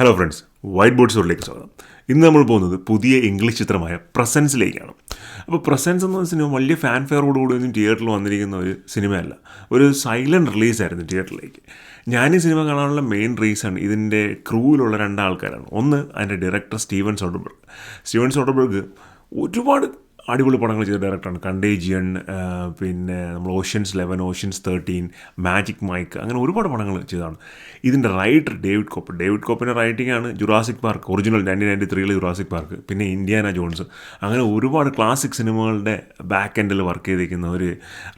Hello friends white board സ്റ്റോറിലേക്ക് സ്വാഗതം. ഇന്ന് നമ്മൾ പോകുന്നത് പുതിയ ഇംഗ്ലീഷ് ചിത്രമായ പ്രസൻസിലേക്കാണ് അപ്പോൾ പ്രസൻസ് എന്ന് പറഞ്ഞ സിനിമ വലിയ ഫാൻ ഫെയറോടുകൂടി ഒന്നും തിയേറ്ററിൽ വന്നിരിക്കുന്ന ഒരു സിനിമയല്ല. ഒരു സൈലന്റ് റിലീസായിരുന്നു തിയേറ്ററിലേക്ക് ഞാൻ ഈ സിനിമ കാണാനുള്ള മെയിൻ റീസൺ ഇതിന്റെ ക്രൂവിലുള്ള രണ്ടാൾക്കാരാണ്. ഒന്ന് അതിന്റെ director Steven Soderbergh Steven Soderbergh ഒരുപാട് അടിപൊളി പടങ്ങൾ ചെയ്ത ഡയറക്ടറാണ് കണ്ടേജിയൻ പിന്നെ നമ്മൾ Ocean's eleven Ocean's thirteen Magic Mike അങ്ങനെ ഒരുപാട് പടങ്ങൾ ചെയ്തതാണ്. ഇതിന്റെ റൈറ്റർ ഡേവിഡ് കോപ്പ് ഡേവിഡ് കോപ്പിന്റെ റൈറ്റിംഗ് ആണ് Jurassic Park original nineteen ninety ത്രീയിലെ Jurassic Park പിന്നെ ഇന്ത്യാന ജോൺസ് അങ്ങനെ ഒരുപാട് ക്ലാസിക് സിനിമകളുടെ ബാക്ക് എൻഡിൽ വർക്ക് ചെയ്തിരിക്കുന്ന ഒരു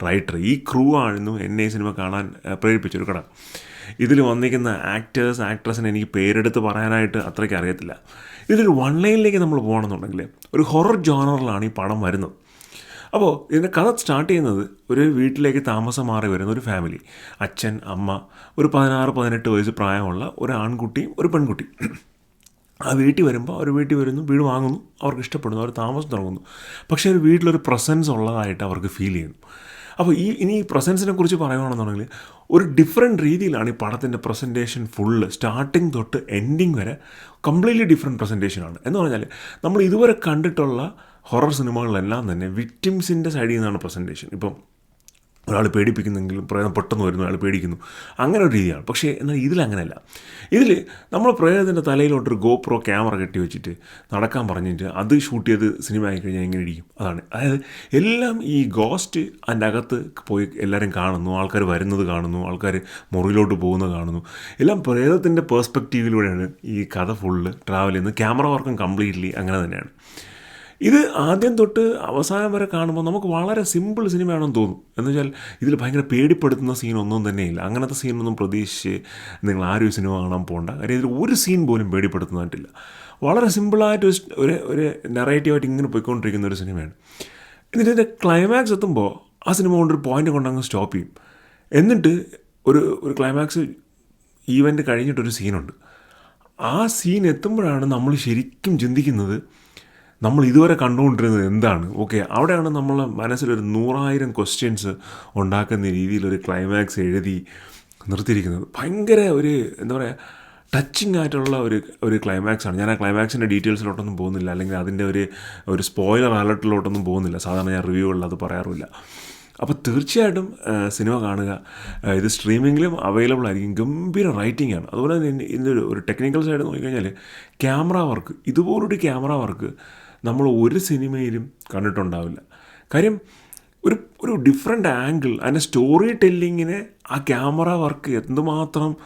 റൈറ്റർ ഈ ക്രൂ ആയിരുന്നു എന്നെ സിനിമ കാണാൻ പ്രേരിപ്പിച്ചൊരു കട. ഇതിൽ വന്നിരിക്കുന്ന ആക്ടേഴ്സ് ആക്ട്രസിനെ എനിക്ക് പേരെടുത്ത് പറയാനായിട്ട് അത്രയ്ക്ക് അറിയത്തില്ല. ഇതിലൊരു വൺ ലൈനിലേക്ക് നമ്മൾ പോകണമെന്നുണ്ടെങ്കിൽ ഒരു ഹൊറർ ജോണറിലാണ് ഈ പടം വരുന്നത്. അപ്പോൾ ഇതിന്റെ കഥ സ്റ്റാർട്ട് ചെയ്യുന്നത് ഒരു വീട്ടിലേക്ക് താമസം മാറി വരുന്ന ഒരു ഫാമിലി അച്ഛൻ അമ്മ ഒരു പതിനാറ് പതിനെട്ട് വയസ്സ് പ്രായമുള്ള ഒരു ആൺകുട്ടിയും ഒരു പെൺകുട്ടി ആ വീട്ടിൽ വരുമ്പോൾ അവർ വീട്ടിൽ വരുന്നു വീട് വാങ്ങുന്നു അവർക്ക് ഇഷ്ടപ്പെടുന്നു അവർ താമസം തുടങ്ങുന്നു. പക്ഷേ ഒരു വീട്ടിലൊരു പ്രസൻസ് ഉള്ളതായിട്ട് അവർക്ക് ഫീൽ ചെയ്യുന്നു. അപ്പോൾ ഈ ഇനി ഈ പ്രസൻസിനെ കുറിച്ച് പറയുകയാണെന്നുണ്ടെങ്കിൽ ഒരു ഡിഫറെന്റ് രീതിയിലാണ് ഈ പടത്തിന്റെ പ്രസന്റേഷൻ ഫുള്ള് സ്റ്റാർട്ടിങ് തൊട്ട് എൻഡിങ് വരെ കംപ്ലീറ്റ്ലി ഡിഫറെന്റ് പ്രസന്റേഷനാണ് എന്ന് പറഞ്ഞാൽ നമ്മൾ ഇതുവരെ കണ്ടിട്ടുള്ള ഹൊറർ സിനിമകളിലെല്ലാം തന്നെ വിക്ടിംസിന്റെ സൈഡിൽ നിന്നാണ് പ്രസന്റേഷൻ ഇപ്പം ഒരാൾ പേടിപ്പിക്കുന്നെങ്കിൽ പ്രേതം പെട്ടെന്ന് വരുന്നു അയാൾ പേടിക്കുന്നു. അങ്ങനെ ഒരു രീതിയാണ്. പക്ഷേ എന്നാൽ ഇതിലങ്ങനെയല്ല ഇതിൽ നമ്മൾ പ്രേതത്തിന്റെ തലയിലോട്ടൊരു ഗോപ്രോ ക്യാമറ കെട്ടി വെച്ചിട്ട് നടക്കാൻ പറഞ്ഞിട്ട് അത് ഷൂട്ട് ചെയ്ത് സിനിമ ആയി കഴിഞ്ഞാൽ എങ്ങനെ ഇരിക്കും? അതാണ്. അതായത് എല്ലാം ഈ ഗോസ്റ്റ് അതിന്റെ അകത്ത് പോയി എല്ലാവരും കാണുന്നു ആൾക്കാർ വരുന്നത് കാണുന്നു ആൾക്കാർ മുറിയിലോട്ട് പോകുന്നത് കാണുന്നു. എല്ലാം പ്രേതത്തിന്റെ പേഴ്സ്പെക്റ്റീവിലൂടെയാണ് ഈ കഥ ഫുള്ള് ട്രാവൽ ചെയ്യുന്നത്. ക്യാമറ വർക്കും കംപ്ലീറ്റ്ലി അങ്ങനെ തന്നെയാണ്. ഇത് ആദ്യം തൊട്ട് അവസാനം വരെ കാണുമ്പോൾ നമുക്ക് വളരെ സിമ്പിൾ സിനിമയാണെന്ന് തോന്നും. എന്ന് വെച്ചാൽ ഇതിൽ ഭയങ്കര പേടിപ്പെടുത്തുന്ന സീനൊന്നും തന്നെയില്ല. അങ്ങനത്തെ സീനൊന്നും പ്രതീക്ഷിച്ച് നിങ്ങൾ ആരും സിനിമ കാണാൻ പോകണ്ട കാര്യം ഇതിൽ ഒരു സീൻ പോലും പേടിപ്പെടുത്തുന്നതായിട്ടില്ല. വളരെ സിമ്പിളായിട്ട് ഒരു ഒരു നെറേറ്റീവായിട്ട് ഇങ്ങനെ പോയിക്കൊണ്ടിരിക്കുന്ന ഒരു സിനിമയാണ് ഇതിന്റെ ക്ലൈമാക്സ് എത്തുമ്പോൾ ആ സിനിമ കൊണ്ടൊരു പോയിന്റ് കൊണ്ടങ്ങ് സ്റ്റോപ്പ് ചെയ്യും. എന്നിട്ട് ഒരു ഒരു ക്ലൈമാക്സ് ഈവന്റ് കഴിഞ്ഞിട്ടൊരു സീനുണ്ട് ആ സീൻ എത്തുമ്പോഴാണ് നമ്മൾ ശരിക്കും ചിന്തിക്കുന്നത് നമ്മൾ ഇതുവരെ കണ്ടുകൊണ്ടിരുന്നത് എന്താണ്? ഓക്കെ അവിടെയാണ് നമ്മളെ മനസ്സിലൊരു നൂറായിരം ക്വസ്റ്റ്യൻസ് ഉണ്ടാക്കുന്ന രീതിയിലൊരു ക്ലൈമാക്സ് എഴുതി നിർത്തിയിരിക്കുന്നത്. ഭയങ്കര ഒരു എന്താ പറയുക ടച്ചിങ് ആയിട്ടുള്ള ഒരു ഒരു ക്ലൈമാക്സ് ആണ്. ഞാൻ ആ ക്ലൈമാക്സിന്റെ ഡീറ്റെയിൽസിലോട്ടൊന്നും പോകുന്നില്ല. അല്ലെങ്കിൽ അതിന്റെ ഒരു ഒരു സ്പോയിലർ അലർട്ടിലോട്ടൊന്നും പോകുന്നില്ല. സാധാരണ ഞാൻ റിവ്യൂകളിൽ അത് പറയാറില്ല അപ്പോൾ തീർച്ചയായിട്ടും സിനിമ കാണുക. ഇത് സ്ട്രീമിങ്ങിലും അവൈലബിൾ ആയിരിക്കും. ഗംഭീര റൈറ്റിംഗ് ആണ്. അതുപോലെ തന്നെ ഇതിന്റെ ഒരു ടെക്നിക്കൽ സൈഡ് നോക്കിക്കഴിഞ്ഞാൽ ക്യാമറ വർക്ക് ഇതുപോലൊരു ക്യാമറ വർക്ക് നമ്മൾ ഒരു സിനിമയിലും കണ്ടിട്ടുണ്ടാവില്ല. കാര്യം ഒരു ഒരു ഡിഫറെന്റ് ആംഗിൾ അതിന്റെ സ്റ്റോറി ടെല്ലിങ്ങിനെ ആ ക്യാമറ വർക്ക് എന്തുമാത്രം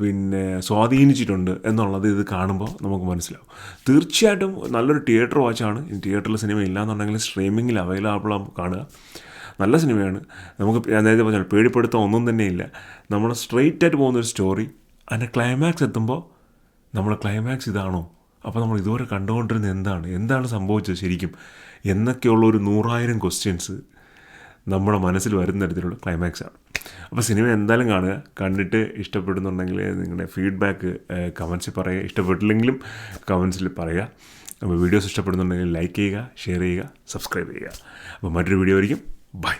പിന്നെ സ്വാധീനിച്ചിട്ടുണ്ട് എന്നുള്ളത് ഇത് കാണുമ്പോൾ നമുക്ക് മനസ്സിലാവും. തീർച്ചയായിട്ടും നല്ലൊരു തിയേറ്റർ വാച്ചാണ് തിയേറ്ററിൽ സിനിമ ഇല്ലാന്നുണ്ടെങ്കിൽ സ്ട്രീമിങ്ങിൽ അവൈലബിൾ കാണുക. നല്ല സിനിമയാണ് നമുക്ക് ഞാൻ നേരത്തെ പറഞ്ഞാൽ പേടിപ്പെടുത്താൻ ഒന്നും തന്നെ ഇല്ല. നമ്മൾ സ്ട്രെയിറ്റ് ആയിട്ട് പോകുന്നൊരു സ്റ്റോറി അതിന്റെ ക്ലൈമാക്സ് എത്തുമ്പോൾ നമ്മൾ ക്ലൈമാക്സ് ഇതാണോ? അപ്പോൾ നമ്മൾ ഇതുവരെ കണ്ടുകൊണ്ടിരുന്ന എന്താണ്? എന്താണ് സംഭവിച്ചത് ശരിക്കും? എന്നൊക്കെയുള്ള ഒരു നൂറായിരം ക്വസ്റ്റ്യൻസ് നമ്മുടെ മനസ്സിൽ വരുന്ന തരത്തിലുള്ള ക്ലൈമാക്സ് ആണ്. അപ്പോൾ സിനിമ എന്തായാലും കാണുക. കണ്ടിട്ട് ഇഷ്ടപ്പെടുന്നുണ്ടെങ്കിൽ നിങ്ങളുടെ ഫീഡ്ബാക്ക് കമൻസിൽ പറയുക ഇഷ്ടപ്പെട്ടില്ലെങ്കിലും കമൻസിൽ പറയുക അപ്പോൾ വീഡിയോസ് ഇഷ്ടപ്പെടുന്നുണ്ടെങ്കിൽ ലൈക്ക് ചെയ്യുക ഷെയർ ചെയ്യുക സബ്സ്ക്രൈബ് ചെയ്യുക. അപ്പോൾ മറ്റൊരു വീഡിയോ ആയിരിക്കും. ബൈ